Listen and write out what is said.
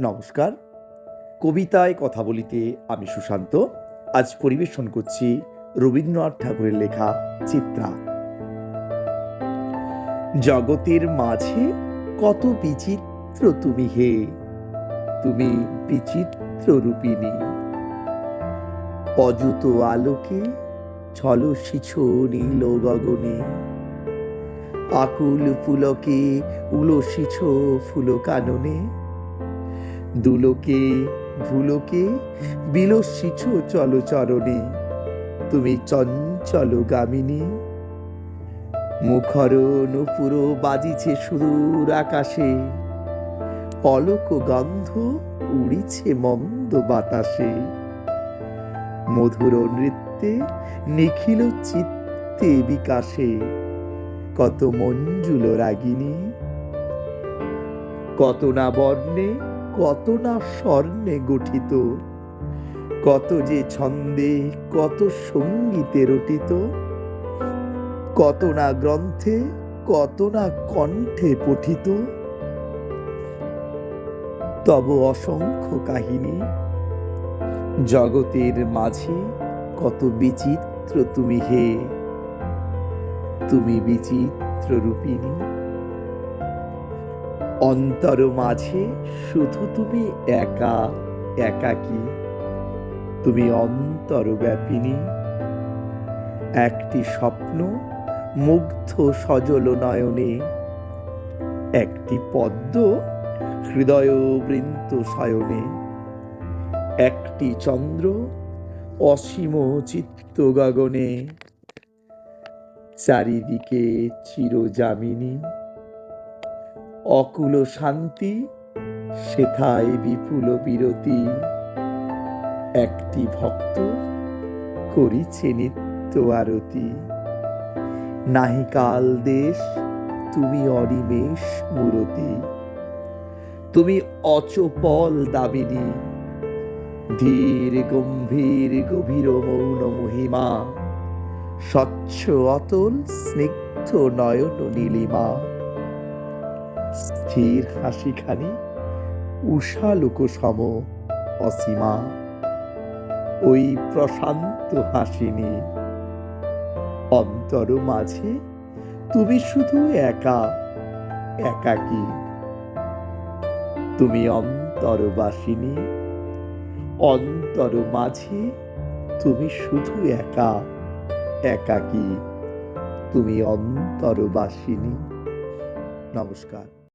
নমস্কার। কবিতায় কথা বলিতে আমি সুশান্ত। আজ পরিবেশন করছি রবীন্দ্রনাথ ঠাকুরের লেখা চিত্রা। জগতের মাঝে কত বিচিত্র তুমি হে, তুমি বিচিত্র রূপিণী। অযুত আলোকে ছলসিছ নীল গগনে। আকুল পুলকে উলসিছ ফুল কাননে দুলোকে, ভুলোকে বিলসিছ চলচরণে তুমি চঞ্চল গামিনী। মুখর নুপুর বাজিছে সুদূর আকাশে। অলোক গন্ধ উড়িছে মন্দ বাতাসে। মধুর নৃত্যে নিখিল চিত্তে বিকাশে। কত মঞ্জুল রাগিনী। কত না বর্ণে কত না স্বর্ণে গঠিত? কত যে ছন্দে, কত সঙ্গীতে রটিত? কত না গ্রন্থে, কত না কণ্ঠে পঠিত? তব অসংখ্য কাহিনী। জগতের মাঝে কত বিচিত্র তুমি হে। তুমি বিচিত্র রূপিণী। অন্তর মাঝে শুধু তুমি একা একাকী তুমি অন্তর ব্যাপিনী একটি স্বপ্ন মুগ্ধ সজল নয়নে। একটি পদ্ম হৃদয় বৃন্ত শয়নে। একটি চন্দ্র অসীম চিত্ত গগনে। চারিদিকে চিরজামিনী। অকুল শান্তি, সেথায় বিপুল বিরতি। একটি ভক্ত করিছে নিত্য আরতি। নাহিকাল দেশ, তুমি অনিমেষ মূরতি। তুমি অচপল দামিনী, ধীর, গম্ভীর, গভীর মৌন মহিমা। স্বচ্ছ অতল, স্নিগ্ধ নয়ন নীলিমা। স্থির হাসিখানি উষালোক সম অসীমা। ওই প্রশান্ত হাসিনি, অন্তর মাঝে তুমি শুধু একা, একাকী। তুমি অন্তরবাসিনী, অন্তর মাঝে তুমি শুধু একা, একাকী। তুমি অন্তরবাসিনী। নমস্কার।